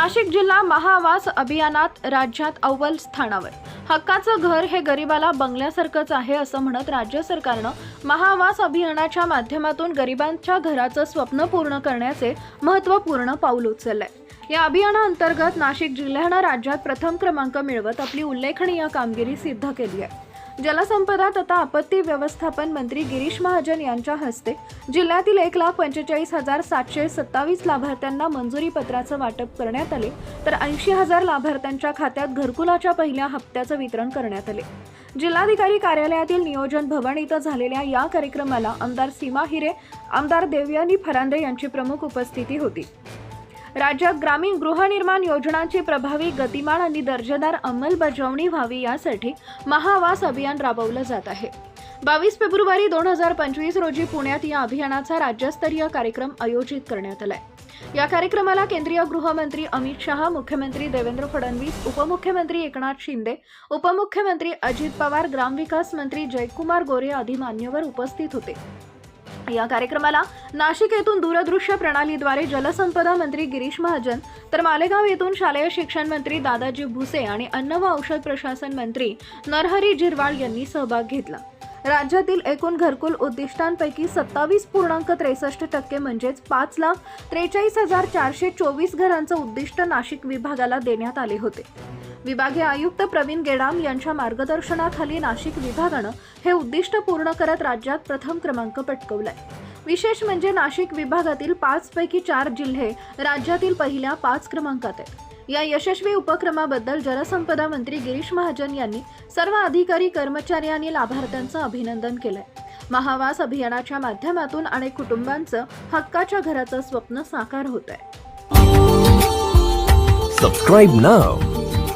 नाशिक जिल्हा महाआवास अभियानात राज्यात अव्वल स्थानावर. हक्काचं घर हे गरिबाला बंगल्यासारखंच आहे असं म्हणत राज्य सरकारनं महाआवास अभियानाच्या माध्यमातून गरिबांच्या घराचं स्वप्न पूर्ण करण्याचे महत्त्वपूर्ण पाऊल उचललंय. या अभियानाअंतर्गत नाशिक जिल्ह्यानं राज्यात प्रथम क्रमांक मिळवत आपली उल्लेखनीय कामगिरी सिद्ध केली आहे. जलसंपदा तथा आपत्ती व्यवस्थापन मंत्री गिरीश महाजन यांच्या हस्ते जिल्ह्यातील एक लाख पंचेचाळीस हजार सातशे सत्तावीस लाभार्थ्यांना मंजुरी पत्राचं वाटप करण्यात आले. तर ऐंशी हजार लाभार्थ्यांच्या खात्यात घरकुलाच्या पहिल्या हप्त्याचं वितरण करण्यात आले. जिल्हाधिकारी कार्यालयातील नियोजन भवन इथं झालेल्या या कार्यक्रमाला आमदार सीमा हिरे आमदार देवयानी फरांदे यांची प्रमुख उपस्थिती होती. राज्यात ग्रामीण गृहनिर्माण योजनांची प्रभावी गतिमान आणि दर्जेदार अंमलबजावणी व्हावी यासाठी महाआवास अभियान राबवलं जात आहे. बावीस फेब्रुवारी दोन हजार पंचवीस रोजी पुण्यात या अभियानाचा राज्यस्तरीय कार्यक्रम आयोजित करण्यात आलाय. या कार्यक्रमाला केंद्रीय गृहमंत्री अमित शहा मुख्यमंत्री देवेंद्र फडणवीस उपमुख्यमंत्री एकनाथ शिंदे उपमुख्यमंत्री अजित पवार ग्रामविकास मंत्री जयकुमार गोरे आदी मान्यवर उपस्थित होते. या कार्यक्रमाला नाशिक येथून दूरदृश्य प्रणालीद्वारे जलसंपदा मंत्री गिरीश महाजन तर मालेगाव येथून शालेय शिक्षण मंत्री दादाजी भुसे आणि अन्न व औषध प्रशासन मंत्री नरहरी झिरवाळ यांनी सहभाग घेतला. राज्यातील एकूण घरकुल उद्दिष्टांपैकी सत्तावीस पूर्णांक त्रेसष्ट टक्के म्हणजेच पाच लाख त्रेचाळीस हजार चारशे चोवीस घरांचं उद्दिष्ट नाशिक विभागाला देण्यात आले होते. विभागीय आयुक्त प्रवीण गेडाम यांच्या मार्गदर्शनाखाली नाशिक विभागानं हे उद्दिष्ट पूर्ण करत राज्यात प्रथम क्रमांक पटकवलाय. विशेष म्हणजे नाशिक विभागातील पाच पैकी चार जिल्हे राज्यातील पहिल्या पाच क्रमांकात आहेत. या यशस्वी उपक्रमाबद्दल जलसंपदा मंत्री गिरीश महाजन यांनी सर्व अधिकारी कर्मचारी आणि लाभार्थ्यांचं अभिनंदन केलंय. महावास अभियानाच्या माध्यमातून अनेक कुटुंबांचं हक्काच्या घराचं स्वप्न साकार होत आहे